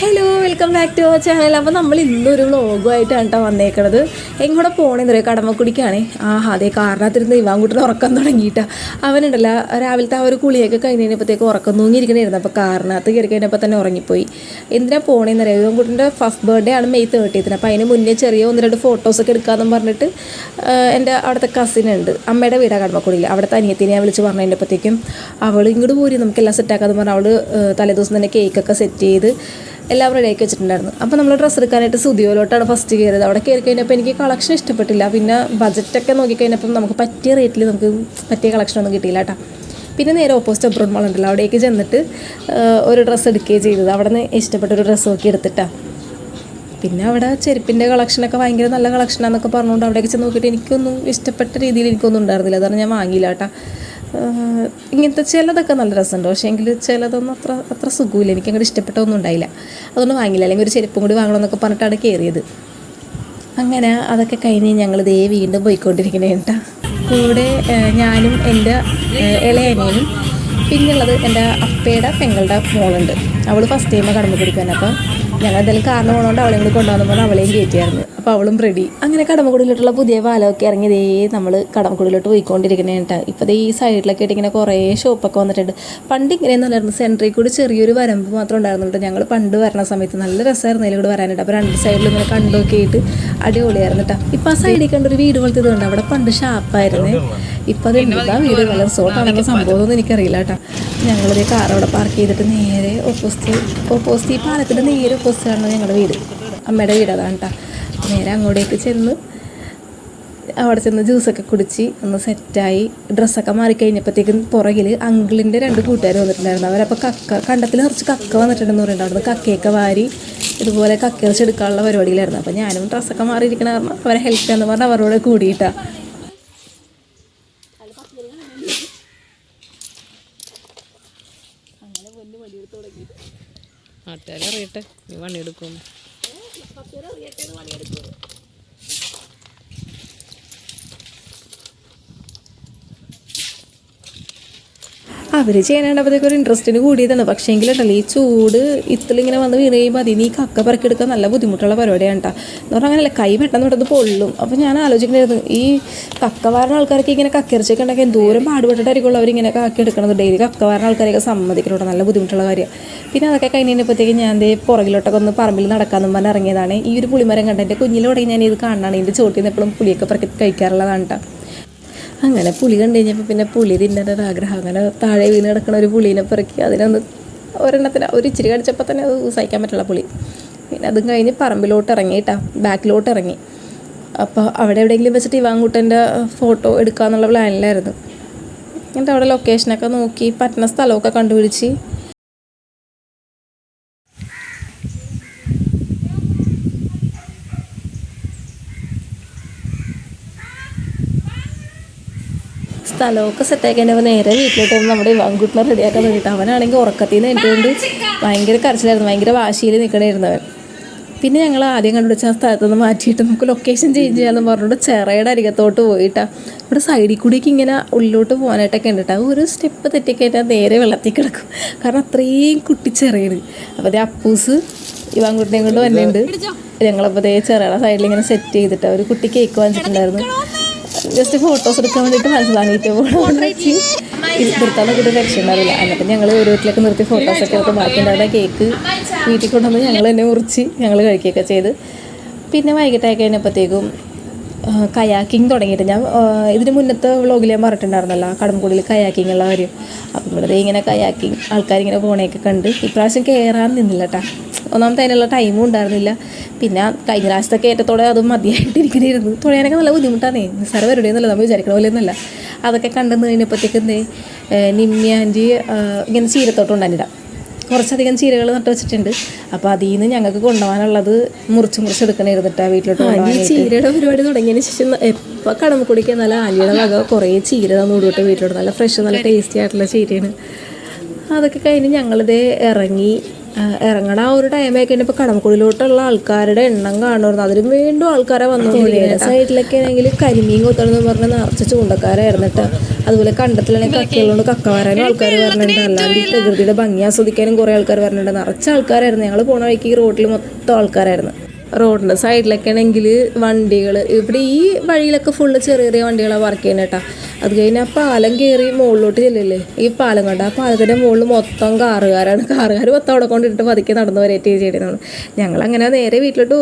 Hello welcome back to our channel അപ്പോൾ നമ്മൾ ഇന്നൊരു വ്ളോഗുമായിട്ടാണ് കേട്ടോ വന്നേക്കണത്. എങ്ങോട്ട് പോകണമെന്ന് അറിയാം കടമക്കുടിക്കാണേ. ആ അതേ കാരണത്തിരുന്ന് ഇവാൻകുട്ടിന് ഉറക്കം തുടങ്ങിയിട്ടാ. അവനുണ്ടല്ലോ രാവിലത്തെ ആ ഒരു കുളിയൊക്കെ കഴിഞ്ഞതിനപ്പോഴത്തേക്ക് ഉറക്കം തൂങ്ങിയിരിക്കണായിരുന്നു. അപ്പോൾ കാറിനകത്ത് കയറി കഴിഞ്ഞപ്പോൾ തന്നെ ഉറങ്ങിപ്പോയി. എന്തിനാ പോകണമെന്ന് അറിയാം ഇവാൻകുട്ടിന്റെ ഫസ്റ്റ് ബർത്ത്ഡേ ആണ് മെയ് തേർട്ടീത്തിന് അപ്പോൾ അതിന് മുന്നേ ചെറിയ ഒന്ന് രണ്ട് ഫോട്ടോസൊക്കെ എടുക്കാമെന്ന് പറഞ്ഞിട്ട് എന്റെ അവിടുത്തെ കസിൻ ഉണ്ട്. അമ്മയുടെ വീടാണ് കടമക്കുടിയിൽ അവിടുത്തെ അനിയത്തിനെ ഞാൻ വിളിച്ച് പറഞ്ഞു കഴിഞ്ഞപ്പോഴത്തേക്കും അവൾ ഇങ്ങോട്ട് പോരി നമുക്കെല്ലാം സെറ്റാക്കാമെന്ന് പറഞ്ഞാൽ അവൾ തലേദിവസം തന്നെ കേക്കൊക്കെ സെറ്റ് ചെയ്ത് എല്ലാം റെഡിയാക്കി വെച്ചിട്ടുണ്ടായിരുന്നു. അപ്പോൾ നമ്മൾ ഡ്രസ്സ് എടുക്കാനായിട്ട് സുതിയോലോട്ടാണ് ഫസ്റ്റ് കയറിയത്. അവിടെ കയറി കഴിഞ്ഞപ്പോൾ എനിക്ക് കളക്ഷൻ ഇഷ്ടപ്പെട്ടില്ല. പിന്നെ ബജറ്റൊക്കെ നോക്കിക്കഴിഞ്ഞപ്പം നമുക്ക് പറ്റിയ റേറ്റിൽ നമുക്ക് പറ്റിയ കളക്ഷനൊന്നും കിട്ടിയില്ല കേട്ടോ പിന്നെ നേരെ ഓപ്പോസിറ്റ് അബ്രോഡ് മാൾ ഉണ്ടല്ലോ. അവിടേക്ക് ചെന്നിട്ട് ഒരു ഡ്രസ്സ് എടുക്കുകയും ചെയ്തത്. അവിടെ നിന്ന് ഇഷ്ടപ്പെട്ട ഒരു ഡ്രസ്സ് നോക്കി എടുത്തിട്ടാണ് പിന്നെ അവിടെ ചെരുപ്പിന്റെ കളക്ഷനൊക്കെ ഭയങ്കര നല്ല കളക്ഷനാന്നൊക്കെ പറഞ്ഞുകൊണ്ട് അവിടേക്ക് ചെന്ന് നോക്കിയിട്ട് എനിക്കൊന്നും ഇഷ്ടപ്പെട്ട രീതിയിൽ എനിക്കൊന്നും ഉണ്ടായിരുന്നില്ല. അതാണ് ഞാൻ വാങ്ങിയില്ല കേട്ടോ ഇങ്ങനത്തെ ചിലതൊക്കെ നല്ല രസമുണ്ട്. പക്ഷേ എങ്കിൽ ചിലതൊന്നും അത്ര അത്ര സുഖമില്ല. എനിക്ക് അങ്ങോട്ട് ഇഷ്ടപ്പെട്ടൊന്നും ഉണ്ടായില്ല. അതൊന്നും വാങ്ങില്ല. അല്ലെങ്കിൽ ഒരു ചെരുപ്പും കൂടി വാങ്ങണമെന്നൊക്കെ പറഞ്ഞിട്ടാണ് കയറിയത് അങ്ങനെ അതൊക്കെ കഴിഞ്ഞ് ഞങ്ങൾ ദേ വീണ്ടും പോയിക്കൊണ്ടിരിക്കണേ കേട്ടോ കൂടെ ഞാനും എന്റെ ഇളയനേനും പിന്നെയുള്ളത് എന്റെ അപ്പയുടെ പെങ്ങളുടെ മോളുണ്ട്. അവൾ ഫസ്റ്റ് ടൈമാണ് കടമ്പ പിടിക്കാൻ അപ്പോൾ ഞങ്ങൾ എന്തായാലും കാരണം പോകണോണ്ട് അവളെയും കൂടി കൊണ്ടുവന്നു പറഞ്ഞാൽ അവളെയും കയറ്റിയായിരുന്നു. അപ്പോൾ അവളും റെഡി അങ്ങനെ കടമക്കുടിയിലോട്ടുള്ള പുതിയ പാലമൊക്കെ ഇറങ്ങിയതേ നമ്മൾ കടമക്കുടിയിലോട്ട് പോയിക്കൊണ്ടിരിക്കുന്നത് കേട്ടോ ഇപ്പോൾ ഈ സൈഡിലൊക്കെ ആയിട്ട് ഇങ്ങനെ കുറേ ഷോപ്പൊക്കെ വന്നിട്ടുണ്ട്. പണ്ട് ഇങ്ങനെയെന്ന് അല്ലായിരുന്നു. സെൻട്രിൽ കൂടി ചെറിയൊരു വരമ്പ് മാത്രം ഉണ്ടായിരുന്നുണ്ട് ഞങ്ങൾ പണ്ട് വരണ സമയത്ത് നല്ല രസമായിരുന്നു അതിലൂടെ വരാനായിട്ട്. അപ്പോൾ രണ്ട് സൈഡിലും ഇങ്ങനെ കണ്ടൊക്കെ ആയിട്ട് അടിപൊളിയായിരുന്നു കേട്ടോ ഇപ്പോൾ ആ സൈഡിൽ കണ്ടൊരു വീട് പോലത്തെ ഇതുണ്ട്. അവിടെ പണ്ട് ഷാപ്പായിരുന്നേ ഇപ്പം അത് എന്താ വീട് റിസോർട്ടാണെങ്കിൽ സംഭവമൊന്നും എനിക്കറിയില്ല കേട്ടോ. ഞങ്ങളൊരു കാർ അവിടെ പാർക്ക് ചെയ്തിട്ട് നേരെ ഓപ്പോസിറ്റ് ഓപ്പോസിറ്റ് ഈ പാലത്തിന്റെ നേരെ ഓപ്പോസിറ്റ് ആണ് ഞങ്ങളുടെ വീട്. അമ്മയുടെ വീട് അതാണ് കേട്ടോ നേരെ അങ്ങോട്ടേക്ക് ചെന്ന് അവിടെ ചെന്ന് ജ്യൂസൊക്കെ കുടിച്ച് ഒന്ന് സെറ്റായി ഡ്രസ്സൊക്കെ മാറിക്കഴിഞ്ഞപ്പോഴത്തേക്കും പുറകിൽ അങ്കിളിന്റെ രണ്ട് കൂട്ടുകാർ വന്നിട്ടുണ്ടായിരുന്നു. അവരപ്പോൾ കക്ക കണ്ടത്തിൽ നിറച്ച് കക്ക വന്നിട്ടുണ്ടെന്ന് പറയുന്നുണ്ടായിരുന്നു കക്കയൊക്കെ വാരി ഇതുപോലെ കക്കിറച്ചി എടുക്കാനുള്ള പരിപാടിയിലായിരുന്നു. അപ്പോൾ ഞാനും ഡ്രസ്സൊക്കെ മാറിയിരിക്കണ കാരണം അവരെ ഹെൽപ്പ് ചെയ്യാന്ന് പറഞ്ഞാൽ അവരോട് കൂടിയിട്ടാ നാട്ടുകാരറിയട്ടെ നീ പണിയെടുക്കും അവർ ചെയ്യാനാണ്ടപ്പോഴത്തേക്ക് ഒരു ഇൻട്രസ്റ്റിന് കൂടിയതാണ്. പക്ഷേ എങ്കിലുണ്ടല്ലോ ഈ ചൂട് ഇത്തിലിങ്ങനെ വന്ന് വീണ് കഴിയുമ്പോൾ അതിന് ഈ കക്ക പറക്കെടുക്കാൻ നല്ല ബുദ്ധിമുട്ടുള്ള പരിപാടിയാണ് കേട്ടോ എന്ന് പറഞ്ഞാൽ അങ്ങനെയല്ല കൈ പെട്ടെന്ന് പെട്ടെന്ന് പൊള്ളും. അപ്പോൾ ഞാൻ ആലോചിക്കുന്നത് ഈ കക്ക വാരണ ആൾക്കാർക്ക് ഇങ്ങനെ കക്കിറച്ചൊക്കെ ഉണ്ടാക്കി എന്തോരം പാടുപെട്ടിട്ടായിരിക്കുമല്ലോ അവരിങ്ങനെ കാക്കി എടുക്കണത്. ഡെയിലി കക്ക വാരണ ആൾക്കാരെയൊക്കെ സമ്മതിക്കണോട്ടോ നല്ല ബുദ്ധിമുട്ടുള്ള കാര്യം. പിന്നെ അതൊക്കെ കഴിഞ്ഞപ്പോഴത്തേക്ക് ഞാൻ ദേ പുറകിലോട്ടൊക്കെ ഒന്ന് പറമ്പിൽ നടക്കാമെന്നും പറഞ്ഞ് ഇറങ്ങിയതാണ്. ഈ ഒരു പുളിമരം കണ്ട എന്റെ കുഞ്ഞിലോടെ ഞാൻ ഇത് കാണാണ്. ഇതിന്റെ ചോട്ടിൽ നിന്ന് എപ്പോഴും പുളിയൊക്കെ പറക്കി കഴിക്കാറുള്ളതാണ് കേട്ടോ അങ്ങനെ പുളി കണ്ടു കഴിഞ്ഞപ്പോൾ പിന്നെ പുളി തിന്നാൻ ഒരു ആഗ്രഹം. അങ്ങനെ താഴെ വീണ് കിടക്കുന്ന ഒരു പുളീനെ പെറുക്കി അതിനൊന്ന് ഒരെണ്ണത്തിന് ഒരു ഇച്ചിരി കടിച്ചപ്പോൾ തന്നെ അത് സഹിക്കാൻ പറ്റുള്ള പുളി പിന്നെ അതും കഴിഞ്ഞ് പറമ്പിലോട്ട് ഇറങ്ങി കേട്ടോ ബാക്കിലോട്ട് ഇറങ്ങി. അപ്പോൾ അവിടെ എവിടെയെങ്കിലും വെച്ചിട്ട് ഇവാങ്കുട്ടന്റെ ഫോട്ടോ എടുക്കുക എന്നുള്ള പ്ലാനിലായിരുന്നു എന്നിട്ട് അവിടെ ലൊക്കേഷനൊക്കെ നോക്കി പറ്റുന്ന സ്ഥലമൊക്കെ കണ്ടുപിടിച്ച്. സ്ഥലമൊക്കെ സെറ്റാക്കി നേരെ വീട്ടിലോട്ട് വന്ന് നമ്മുടെ ഇവാങ്കുട്ടിനെ റെഡിയാക്കാൻ വേണ്ടിയിട്ട് അവനാണെങ്കിൽ ഉറക്കത്തിൽ നിന്ന് എന്തുകൊണ്ട് ഭയങ്കര കരച്ചിലായിരുന്നു. ഭയങ്കര വാശിയിൽ നിൽക്കണമായിരുന്നവൻ പിന്നെ ഞങ്ങൾ ആദ്യം കണ്ടുപിടിച്ച ആ സ്ഥലത്ത് നിന്ന് മാറ്റിയിട്ട് നമുക്ക് ലൊക്കേഷൻ ചേഞ്ച് ചെയ്യാമെന്ന് പറഞ്ഞിട്ട് ചെറയുടെ അരികത്തോട്ട് പോയിട്ടാണ് ഇവിടെ സൈഡിൽ കൂടിയൊക്കെ ഇങ്ങനെ ഉള്ളിലോട്ട് പോകാനായിട്ടൊക്കെ ഉണ്ട് കേട്ടോ ഒരു സ്റ്റെപ്പ് തെറ്റിക്കഴിഞ്ഞാൽ നേരെ വെള്ളത്തിൽ കിടക്കും. കാരണം അത്രയും കുട്ടിച്ചെറിയാണ് അപ്പോൾ അതേ അപ്പൂസ് ഇവാങ്കുട്ടിനെയും കൊണ്ട് വന്നിട്ടുണ്ട്. ഞങ്ങളപ്പോൾ അതേ ചെറയുടെ സൈഡിൽ ഇങ്ങനെ സെറ്റ് ചെയ്തിട്ട് ഒരു കുട്ടി കേക്ക് വാങ്ങിച്ചിട്ടുണ്ടായിരുന്നു. ജസ്റ്റ് ഫോട്ടോസ് എടുക്കാൻ വേണ്ടിയിട്ട് മനസ്സിലാക്കിയിട്ട് പോകണമെന്ന് വെച്ച് നിർത്താൻ നോക്കിയിട്ട് രക്ഷയുണ്ടാവില്ല. എന്നിട്ട് ഞങ്ങൾ ഓരോരുത്തരിലേക്ക് നിർത്തി ഫോട്ടോസൊക്കെ എടുത്ത് ബാക്കിയുണ്ടായിരുന്ന കേക്ക് വീട്ടിൽ കൊണ്ടുവന്ന് ഞങ്ങൾ തന്നെ മുറിച്ച് ഞങ്ങൾ കഴിക്കുകയൊക്കെ ചെയ്ത്. പിന്നെ വൈകിട്ടായി കഴിഞ്ഞപ്പോഴത്തേക്കും കയാക്കിങ് തുടങ്ങിയിട്ട്. ഞാൻ ഇതിന് മുന്നത്തെ വ്ളോഗിൽ ഞാൻ പറഞ്ഞിട്ടുണ്ടായിരുന്നല്ലോ കടമ്പുള്ളിൽ കയാക്കിങ് ഉള്ള കാര്യം. അപ്പം ഇവിടെ ഇങ്ങനെ കയാക്കിങ് ആൾക്കാരിങ്ങനെ പോണയൊക്കെ കണ്ട്. ഇപ്രാവശ്യം കയറാൻ നിന്നില്ല കേട്ടോ ഒന്നാമത്തെ അതിനുള്ള ടൈമും ഉണ്ടായിരുന്നില്ല. പിന്നെ കഴിഞ്ഞ പ്രാവശ്യത്തെ കയറ്റത്തോടെ അത് മതിയായിട്ടിരിക്കണിരുന്നു തുഴയാനൊക്കെ നല്ല ബുദ്ധിമുട്ടാണേ നിസ്സാര എന്നല്ല നമ്മൾ വിചാരിക്കണ പോലെ ഒന്നുമല്ല അതൊക്കെ കണ്ടെന്ന് കഴിഞ്ഞപ്പോഴത്തേക്ക് എന്തേ? നിമ്മി ആന്റി ഇങ്ങനെ ചീരത്തോട്ടം ഉണ്ടായിട്ടാ കുറച്ചധികം ചീരകൾ നട്ട് വെച്ചിട്ടുണ്ട്. അപ്പോൾ അതിൽ നിന്ന് ഞങ്ങൾക്ക് കൊണ്ടുപോകാനുള്ളത് മുറിച്ച് മുറിച്ച് എടുക്കണിരുന്നിട്ടാ വീട്ടിലോട്ട് ഈ ചീരയുടെ പരിപാടി തുടങ്ങിയതിന് ശേഷം എപ്പോൾ കടമക്കുടിക്ക് നല്ല ആലിയുടെ വക കുറേ ചീര തന്നു കൊടുത്തിട്ട് വീട്ടിലോട്ട്. നല്ല ഫ്രഷ് നല്ല ടേസ്റ്റി ആയിട്ടുള്ള ചീരയാണ്. അതൊക്കെ കഴിഞ്ഞ് ഞങ്ങളിത് ഇറങ്ങി ഇറങ്ങണ ആ ഒരു ടൈമൊക്കെ കഴിഞ്ഞപ്പോൾ കടമക്കുടിയിലോട്ടുള്ള ആൾക്കാരുടെ എണ്ണം കാണുമായിരുന്നു അതിലും വീണ്ടും ആൾക്കാരെ വന്നുകൊണ്ടിരിക്കുന്നത് സൈഡിലൊക്കെ ആണെങ്കിൽ കരിമീൻ കൊത്തണമെന്ന് പറഞ്ഞ നിറച്ച ചൂണ്ടക്കാരായിരുന്നു കേട്ടോ. അതുപോലെ കണ്ടത്തിലാണെങ്കിൽ കക്കകളുണ്ട്. കക്ക വരാനും ആൾക്കാർ വരുന്നുണ്ട്. അല്ലാണ്ട് ഈ പ്രകൃതിയുടെ ഭംഗി ആസ്വദിക്കാനും കുറേ ആൾക്കാർ വരുന്നുണ്ട്. നിറച്ച ആൾക്കാരായിരുന്നു. ഞങ്ങൾ പോണ വഴിക്ക് റോഡിൽ മൊത്തം ആൾക്കാരായിരുന്നു. റോഡിന്റെ സൈഡിലൊക്കെ ആണെങ്കിൽ വണ്ടികൾ ഇവിടെ ഈ വഴിയിലൊക്കെ ഫുള്ള് ചെറിയ ചെറിയ വണ്ടികളാണ് വർക്ക് ചെയ്യുന്നത് കേട്ടോ അത് കഴിഞ്ഞ് ആ പാലം കയറി മുകളിലോട്ട് ചെല്ലില്ലേ? ഈ പാലം കണ്ട? ആ പാലത്തിന്റെ മുകളിൽ മൊത്തം കാറുകാരാണ്. കാറുകാർ മൊത്തം അവിടെ കൊണ്ടിട്ട് പതുക്കെ നടന്നു വരെ ചെയ്തിരുന്നത് ഞങ്ങൾ അങ്ങനെ നേരെ വീട്ടിലോട്ട്